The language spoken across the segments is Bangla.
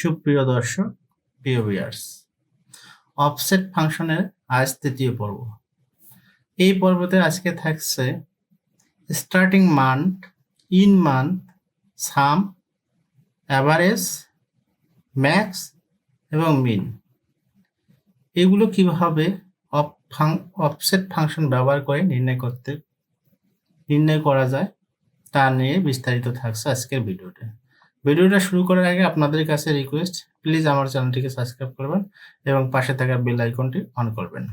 সুপ্রিয় দর্শক, প্রিয় ভিউয়ার্স অফসেট ফাংশনের আজ তৃতীয় পর্ব। এই পর্বতে আজকে থাকছে starting month in month sum average max এবং মিন এগুলো কীভাবে অফ অফসেট ফাংশন ব্যবহার করে নির্ণয় করতে, নির্ণয় করা যায় তা নিয়ে বিস্তারিত থাকছে আজকের ভিডিওতে ভিডিওটা শুরু করার আগে আপনাদের কাছে রিকোয়েস্ট প্লিজ আমার চ্যানেলটিকে সাবস্ক্রাইব করবেন এবং পাশে থাকা বেল আইকনটি অন করবেন।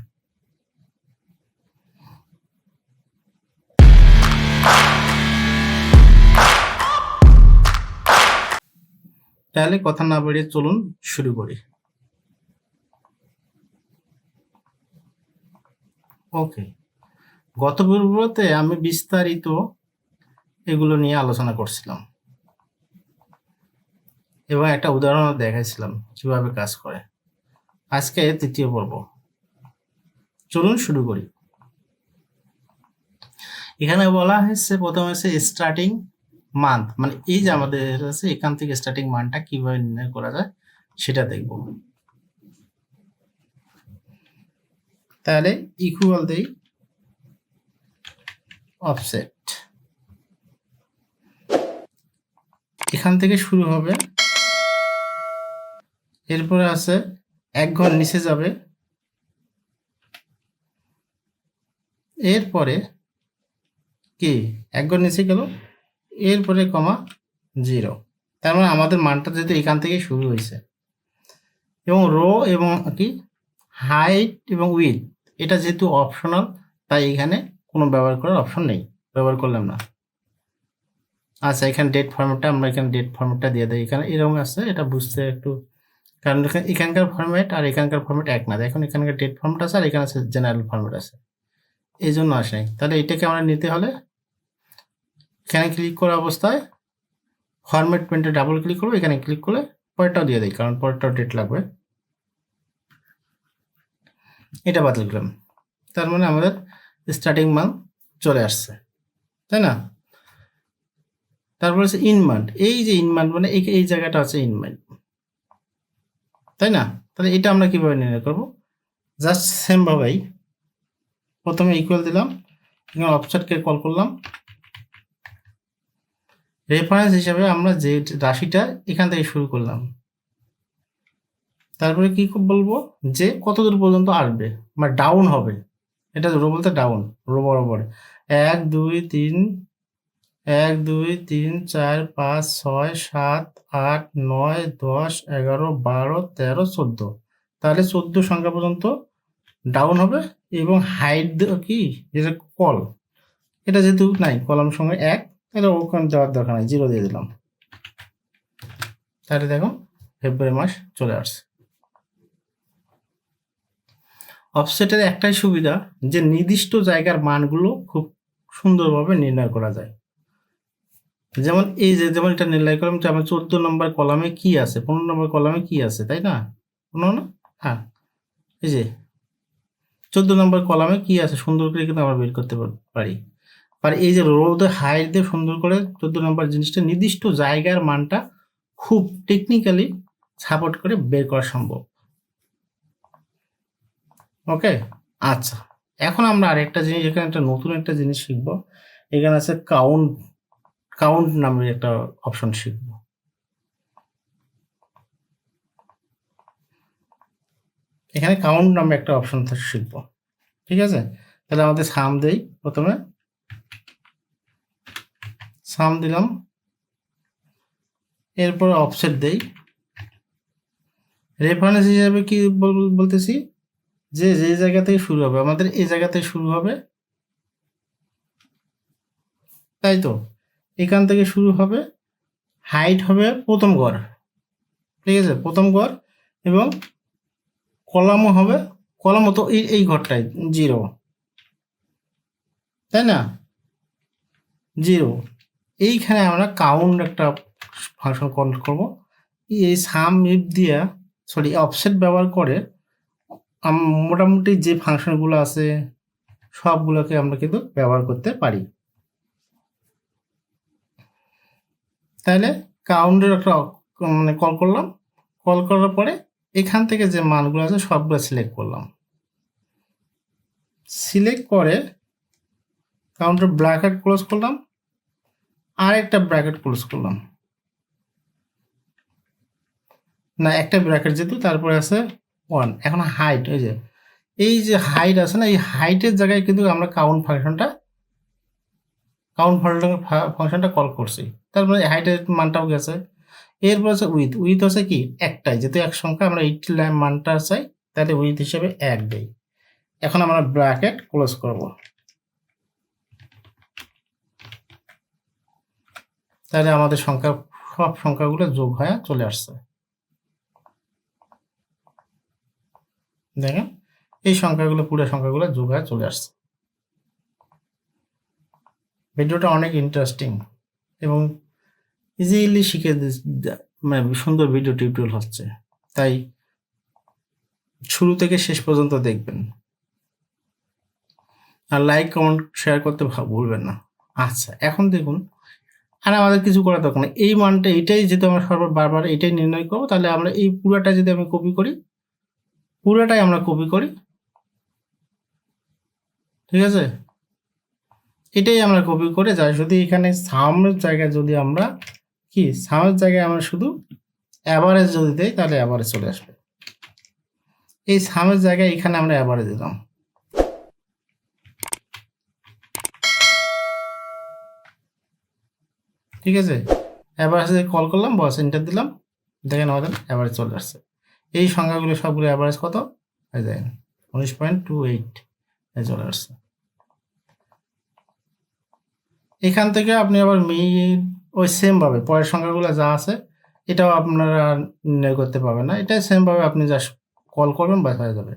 তাহলে কথা না বাড়িয়ে চলুন শুরু করি। ওকে গত পূর্বতে আমি বিস্তারিত এগুলো নিয়ে আলোচনা করছিলাম। এবং একটা উদাহরণ দেখাইছিলাম, কীভাবে কাজ করে। আজকে তৃতীয় পর্ব। চলুন শুরু করি। এখানে বলা হয়েছে, প্রথমে হচ্ছে স্টার্টিং মান্থ মানে এই যে আমাদের আছে, এখান থেকে স্টার্টিং মানটা কীভাবে নির্ণয় করা যায়, সেটা দেখব। তাহলে ইকুয়াল দেই অফসেট এখান থেকে শুরু হবে এরপরে আছে, এক ঘর নিচে যাবে। এরপরে কি? এক ঘর নিচে গেল। এরপরে কমা জিরো। তার মানে আমাদের মানটা যেহেতু এখান থেকে শুরু হয়েছে। এবং রো এবং কি? হাইট এবং উইথ, এটা যেহেতু অপশনাল, তাই এখানে কোনো ব্যবহার করার অপশন নেই। ব্যবহার করলাম না। আচ্ছা এখানে ডেট ফর্মেটটা আমরা এখানে ডেট ফর্মেটটা দিয়ে দিই। এখানে এরকম আছে, এটা বুঝতে একটু কারণ এখানে এখানকার ফর্মেট আর এখানকার ফর্মেট এক না। এখন এখানকার ডেট ফর্মেট আছে আর এখানে আছে জেনারেল ফর্মেট আছে। এই জন্য আসে তাহলে এটাকে আমরা নিতে হলে এখানে ক্লিক করা অবস্থায় ফরম্যাট প্রিন্টে ডাবল ক্লিক করব। এখানে ক্লিক করলে পরেরটাও দিয়ে দিই, কারণ পরেরটাও ডেট লাগবে। এটা বাতিল করলাম। তার মানে আমাদের স্টার্টিং মান্থ চলে আসছে। তাই না? তারপর হচ্ছে ইন মান্থ এই যে ইন মান্থ মানে এই জায়গাটা আছে ইন মান্থ তাই না? তাহলে এটা আমরা কীভাবে নির্ণয় করব? জাস্ট সেমভাবেই প্রথমে ইকুয়াল দিলাম, এখানে অফসেটকে কল করলাম। রেফারেন্স হিসাবে আমরা যে রাশিটা এখান থেকে শুরু করলাম, তারপরে কি বলব? যে কত দূর পর্যন্ত আসবে? বা ডাউন হবে। এটা রো বলতে ডাউন রো বরাবর। এক, দুই, তিন এক, দুই, তিন, চার, পাঁচ, ছয়, সাত, আট, নয়, দশ, এগারো, বারো, তেরো, চোদ্দ। তাহলে চোদ্দ সংখ্যা পর্যন্ত ডাউন হবে এবং হাইট কি? যেটা কল এটা যেহেতু নাই, কলাম সঙ্গে এক, তাহলে ওখানে যাওয়ার দরকার নাই জিরো দিয়ে দিলাম। তাহলে দেখো ফেব্রুয়ারি মাস চলে আসছে। অফসেটের একটাই সুবিধা যে নির্দিষ্ট জায়গার মানগুলো খুব সুন্দরভাবে নির্ণয় করা যায়। যেমন এই যে, যেমন এটা নির্ণয় করলাম যে আমার চোদ্দ নম্বর কলামে কি আছে, পনেরো নম্বর কলামে কি আছে, তাই না? পনেরো না? হ্যাঁ। এই যে, চোদ্দ নম্বর কলামে কি আছে, সুন্দর করে কিন্তু আমরা বের করতে পারি আর এই যে রোদ হাইট দিয়ে সুন্দর করে চোদ্দ নম্বর জিনিসটা নির্দিষ্ট জায়গার মানটা খুব টেকনিক্যালি সাপোর্ট করে বের করা সম্ভব। ওকে আচ্ছা। এখন আমরা আরেকটা জিনিস, এখানে একটা নতুন একটা জিনিস শিখব। এখানে আছে কাউন্ট কাউন্ট নামে একটা অপশন শিখব। এখানে কাউন্ট নামে একটা অপশন শিখব। ঠিক আছে? তাহলে আমাদের সাম দেই প্রথমে। সাম দিলাম। এরপর অফসেট দেই। রেফারেন্স হিসাবে কি বলতেছি? যে যে জায়গা থেকে শুরু হবে। আমাদের এই জায়গা থেকে শুরু হবে। তাই তো? এখান থেকে শুরু হবে হাইট হবে প্রথম ঘর ঠিক আছে? প্রথম ঘর এবং কলামও হবে কলামও তো এই এই ঘরটাই জিরো তাই না? জিরো এইখানে আমরা কাউন্ট একটা ফাংশন কল করব। এই সাম ইফ দিয়া সরি অফসেট ব্যবহার করে মোটামুটি যে ফাংশনগুলো আছে, সবগুলোকে আমরা কিন্তু ব্যবহার করতে পারি। তাহলে কাউন্টের একটা মানে কল করলাম। কল করার পরে এখান থেকে যে মানগুলো আছে সবগুলো সিলেক্ট করলাম। সিলেক্ট করে কাউন্টার ব্র্যাকেট ক্লোজ করলাম। আর একটা ব্র্যাকেট ক্লোজ করলাম। না, একটা ব্র্যাকেট যেহেতু, তারপরে আছে ওয়ান এখন হাইট এই যে এই যে হাইট আছে না, এই হাইটের জায়গায় কিন্তু আমরা কাউন্ট ফাংশনটা কাউন্ট ফাংশনটা কল করছি। তারপরে হাইটের মানটাও গেছে। এরপর আছে উইথ উইথ হচ্ছে কি? একটাই। যেহেতু এক সংখ্যা, আমরা এইটি মানটা চাই, তাহলে উইথ হিসেবে এক দেই। এখন আমরা ব্র্যাকেট ক্লোজ করব। তাহলে আমাদের সংখ্যা, সব সংখ্যাগুলো যোগ হয়ে চলে আসছে। দেখেন, এই সংখ্যাগুলো, পুরো সংখ্যাগুলো যোগ হয়ে চলে আসছে। ভিডিওটা অনেক ইন্টারেস্টিং এবং ইজিলি শিখে মানে সুন্দর ভিডিও টিউটোরিয়াল হচ্ছে। তাই শুরু থেকে শেষ পর্যন্ত দেখবেন। আর লাইক কমেন্ট শেয়ার করতে ভুলবেন না। আচ্ছা এখন দেখুন। আর আমাদের কিছু করার দরকার নেই। এই মানটা, এটাই যেহেতু আমরা সর্ব বারবার এটাই নির্ণয় করব, তাহলে আমরা এই পুরাটা যদি আমি কপি করি, পুরাটাই আমরা কপি করি। ঠিক আছে? এটাই আমরা কপি করে যাই যদি এখানে সামের জায়গায় যদি আমরা কি সামের জায়গায় আমরা শুধু অ্যাভারেজ যদি দেই, তাহলে অ্যাভারেজ চলে আসবে। এই সামের জায়গায় এখানে আমরা অ্যাভারেজ দিলাম। ঠিক আছে? অ্যাভারেজ কল করলাম বস এন্টার দিলাম। দেখেন আমাদের অ্যাভারেজ চলে আসছে। এই সংখ্যাগুলো সবগুলো অ্যাভারেজ কত? এই দেখেন, উনিশ পয়েন্ট টু এইট চলে আসছে। এখান থেকে আপনি আবার মি ওই সেমভাবে পরের সংখ্যাগুলো যা আছে, এটাও আপনারা নির্ণয় করতে পারবেন না। এটা সেমভাবে আপনি জাস্ট কল করবেন বাস হয়ে যাবে।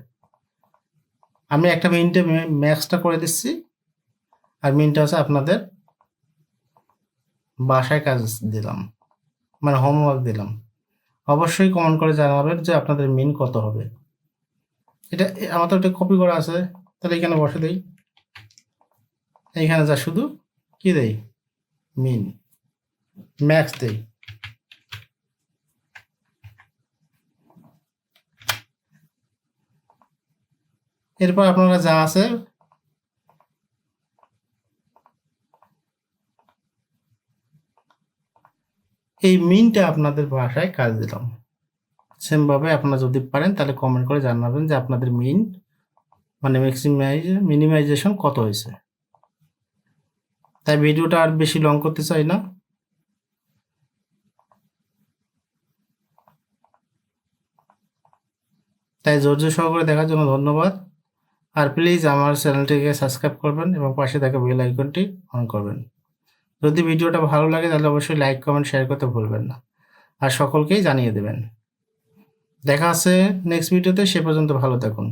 আমি একটা মিনিটে ম্যাক্সটা করে দিচ্ছি, আর মিনটা হচ্ছে আপনাদের বাসায় কাজ দিলাম মানে হোমওয়ার্ক দিলাম। অবশ্যই কমেন্ট করে জানাবেন যে আপনাদের মিন কত হবে। এটা আমার তো এটা কপি করা আছে, তাহলে এখানে বসে দেই। এইখানে যা শুধু, কি দেই? মিন ম্যাক্স দেই এরপর আপনারা যা আছে, এই মিনটা আপনাদের ভাষায় কাজ দিলাম। সেমভাবে আপনারা যদি পারেন, তাহলে কমেন্ট করে জানাবেন যে আপনাদের মিন মানে ম্যাক্সিমাইজ মিনিমাইজেশন কত হয়েছে। তাই ভিডিওটা আর বেশি লং করতে চাই না। তাই ধৈর্য সহকারে দেখার জন্য ধন্যবাদ। আর প্লিজ আমার চ্যানেলটিকে সাবস্ক্রাইব করবেন এবং পাশে থাকা বেল আইকনটি অন করবেন। যদি ভিডিওটা ভালো লাগে, তাহলে অবশ্যই লাইক কমেন্ট শেয়ার করতে ভুলবেন না। আর সকলকেই জানিয়ে দেবেন। দেখা আছে নেক্সট ভিডিওতে সে পর্যন্ত ভালো থাকুন।